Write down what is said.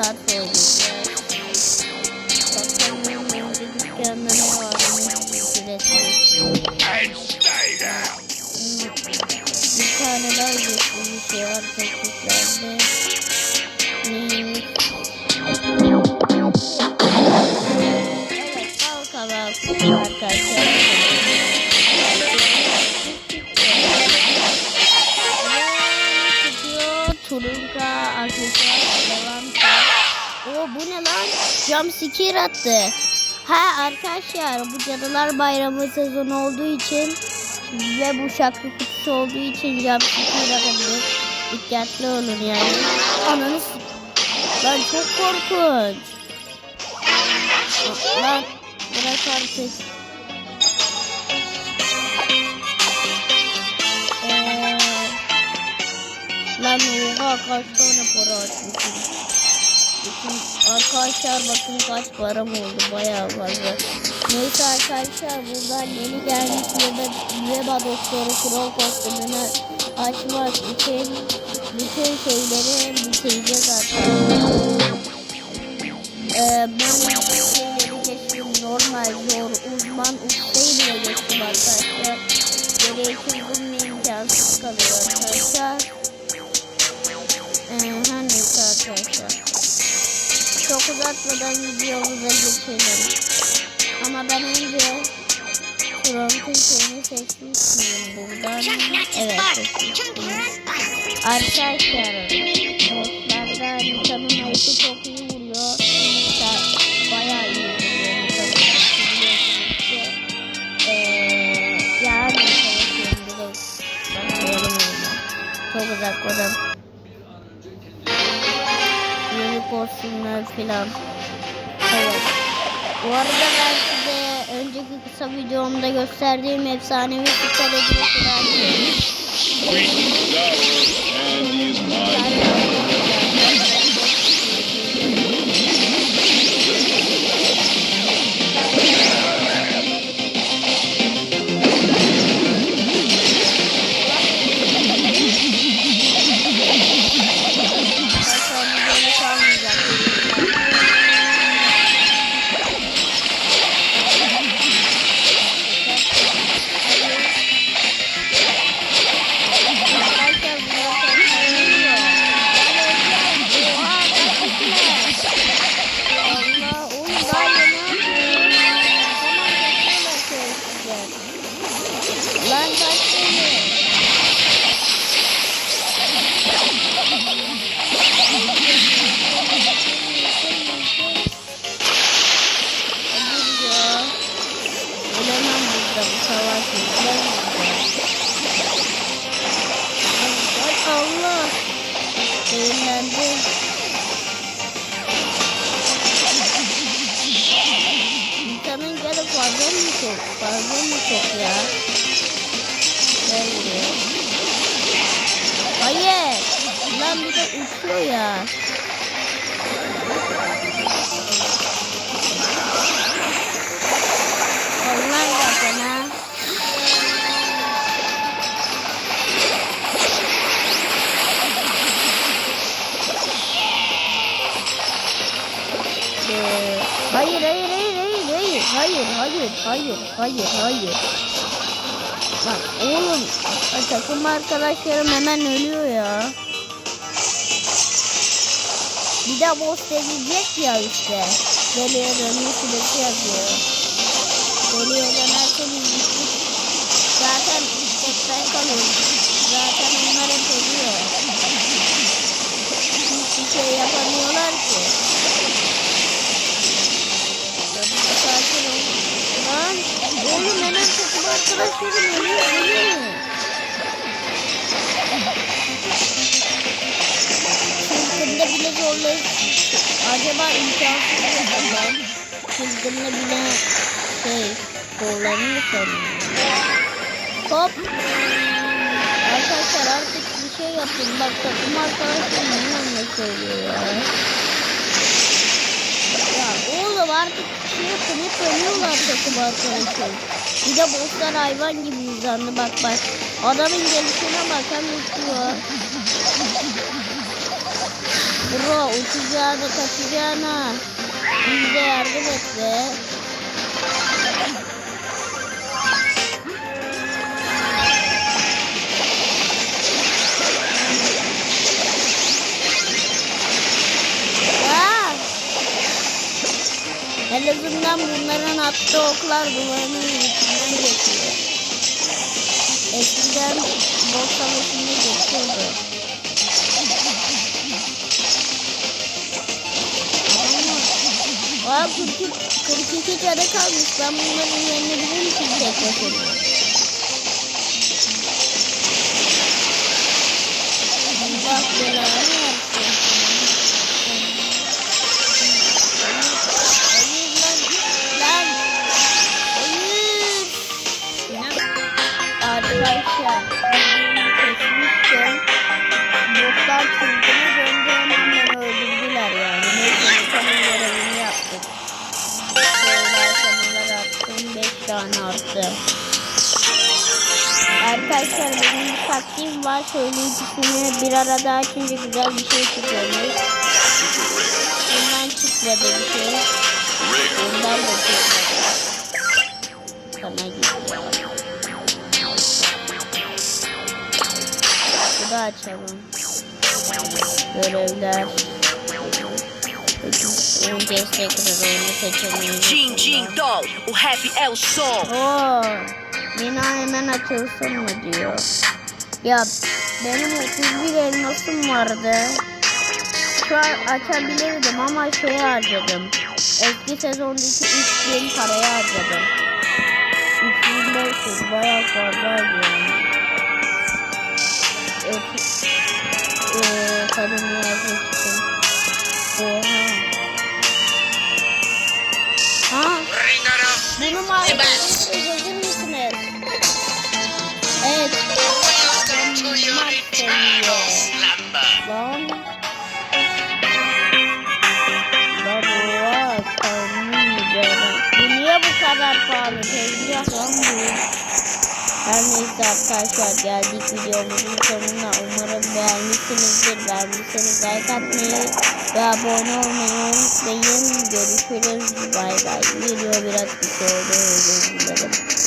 soltar fogo. O bu ne lan? Jump scare attı. Ha arkadaşlar bu Cadılar Bayramı sezonu olduğu için ve bu şarkı kutusu olduğu için jump scare atabilir. Dikkatli olun yani. Ananı Lan çok korkunç. Lan bırak artık. Eee Lan oha kaç tane para açmışım. Bütün arkadaşlar bakın kaç param oldu bayağı fazla. Neyse arkadaşlar buradan yeni gelmiş Yeba, Doktoru Kral kostümünü açmak için bütün şeyleri bitireceğiz arkadaşlar. Ee, ben şeyleri geçtim normal zor uzman ustayı bile geçtim arkadaşlar. Çılgın ve imkansız kalıyor arkadaşlar. Çok uzatmadan videomuza geçelim. Ama ben önce Trump'ın şeyini seçmiştim buradan. Evet seçmiştim. Arkadaşlar bosslarda Nita'nın ayısı çok iyi vuruyor. Nita bayağı iyi vuruyor ki. Ee, yarın oyuna. Çok uzatmadan kostümler filan. Evet. Bu arada ben size önceki kısa videomda gösterdiğim efsanevi süper hediyesi salah juga dan Allah dengan kami gak ada problem untuk problem untuk ya dan ya oh yeah belum bisa usul ya Hayır hayır hayır hayır hayır hayır hayır hayır hayır hayır. Bak oğlum takım arkadaşlarım hemen ölüyor ya. Bir de boss gelecek ya işte. Geliyor dönüyor süresi yazıyor. Geliyor dönerseniz gittik. Zaten tek kalıyoruz. Zaten onlar hep ölüyor. Hiçbir şey yapamıyorlar arkadaşlarım ölüyor ölüyor. Çılgında bile zorlayıp acaba imkansız mı lan? Çılgında bile şey zorlanıyor sanırım. Hop. Arkadaşlar artık bir şey yapın. Bak takım arkadaşlarım ne söylüyor ya. Ya oğlum artık bir şey yapın. Hep ölüyorlar takım arkadaşım. Bir de bosslar hayvan gibi uzandı bak bak. Adamın gelişine bak hem uçuyor. Bro uçacağına kaçacağına. Bize yardım et be. En azından bunların attığı oklar duvarının içinden geçiyor. Eskiden bok savaşında geçiyordu. Aa 42, 42 canı kalmış. Ben bunların yerini bilir misin tek var. Şöyle ikisini bir arada açınca güzel bir şey çıkıyormuş. Bundan çıkmadı bir şey. Bundan da çıkmadı. Sana gidiyor. Bu da açalım. Görevler. Jin Jin Doll, o rap é o som. Oo, bina hemen açılsın mı diyor. Ya benim 31 elmasım vardı. Şu an açabilirdim ama şey harcadım. Eski sezondaki 3000 parayı harcadım. 3500 bayağı fazlaydı yani. Evet. Ee, kadını yazmak için. Kadar pahalı? Tezgah lan bu. Her neyse arkadaşlar geldik videomuzun sonuna. Umarım beğenmişsinizdir. Beğendiyseniz like atmayı ve abone olmayı unutmayın. Görüşürüz. Bay bay. Video biraz kısa oldu. Özür dilerim.